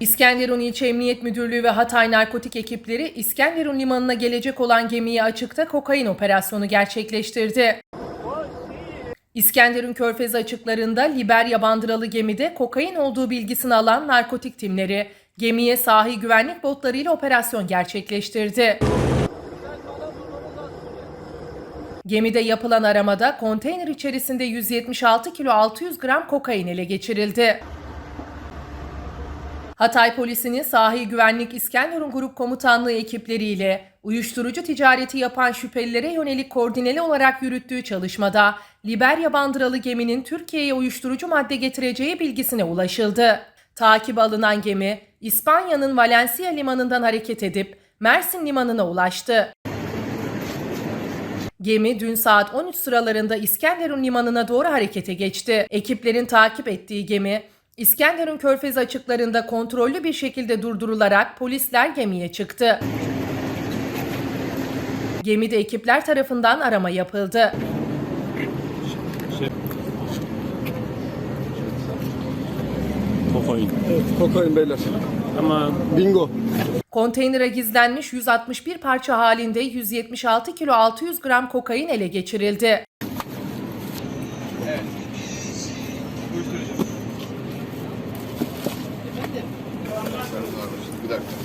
İskenderun İlçe Emniyet Müdürlüğü ve Hatay Narkotik ekipleri İskenderun limanına gelecek olan gemiyi açıkta kokain operasyonu gerçekleştirdi. İskenderun Körfezi açıklarında Liberya bandıralı gemide kokain olduğu bilgisini alan narkotik timleri gemiye sahil güvenlik botlarıyla operasyon gerçekleştirdi. Gemide yapılan aramada konteyner içerisinde 176 kilo 600 gram kokain ele geçirildi. Hatay Polisi'nin sahil güvenlik İskenderun Grup Komutanlığı ekipleriyle uyuşturucu ticareti yapan şüphelilere yönelik koordineli olarak yürüttüğü çalışmada Liberya bandıralı geminin Türkiye'ye uyuşturucu madde getireceği bilgisine ulaşıldı. Takip alınan gemi İspanya'nın Valencia limanından hareket edip Mersin limanına ulaştı. Gemi dün saat 13 sıralarında İskenderun limanına doğru harekete geçti. Ekiplerin takip ettiği gemi İskenderun Körfezi açıklarında kontrollü bir şekilde durdurularak polisler gemiye çıktı. Gemide ekipler tarafından arama yapıldı. Kokain. Evet, kokain beyler. Ama Bingo. Konteynere gizlenmiş 161 parça halinde 176 kilo 600 gram kokain ele geçirildi. conduct.